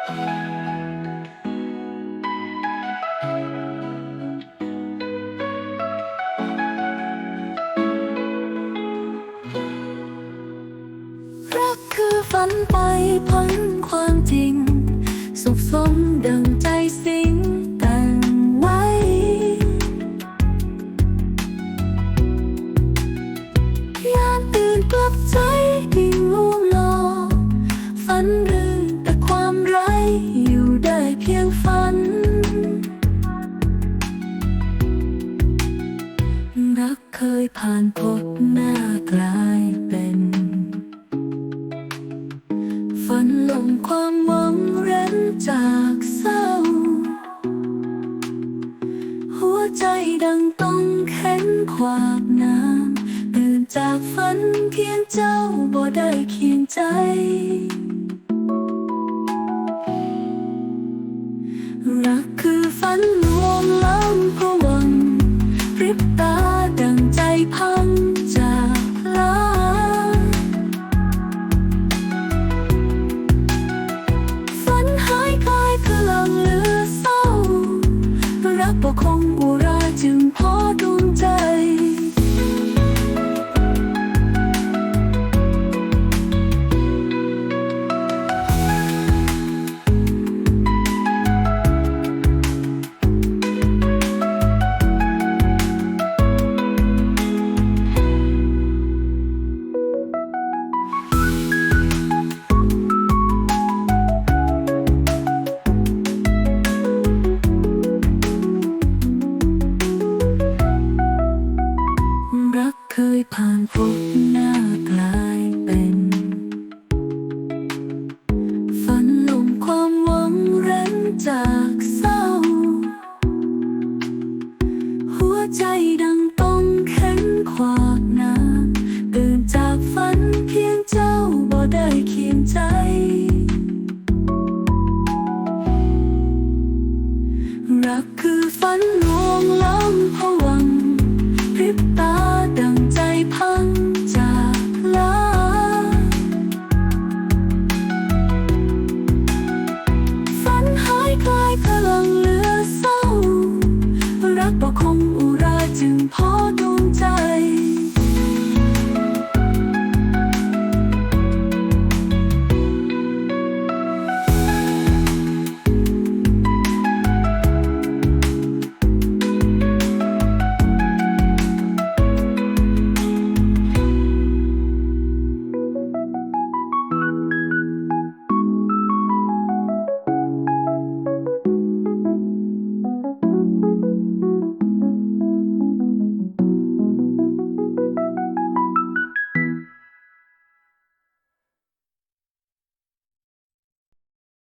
รักคือฝันไปพ้นความจริง สุขสมดังใจ รักเคยผ่านพบหน้ากลายเป็น ฝันลมความหวังเร้นจากเศร้า หัวใจดังต้องแข็งขวากน้ำตื่นจากฝันเพียงเจ้าบ่ได้เคียงใจ รักบ่ค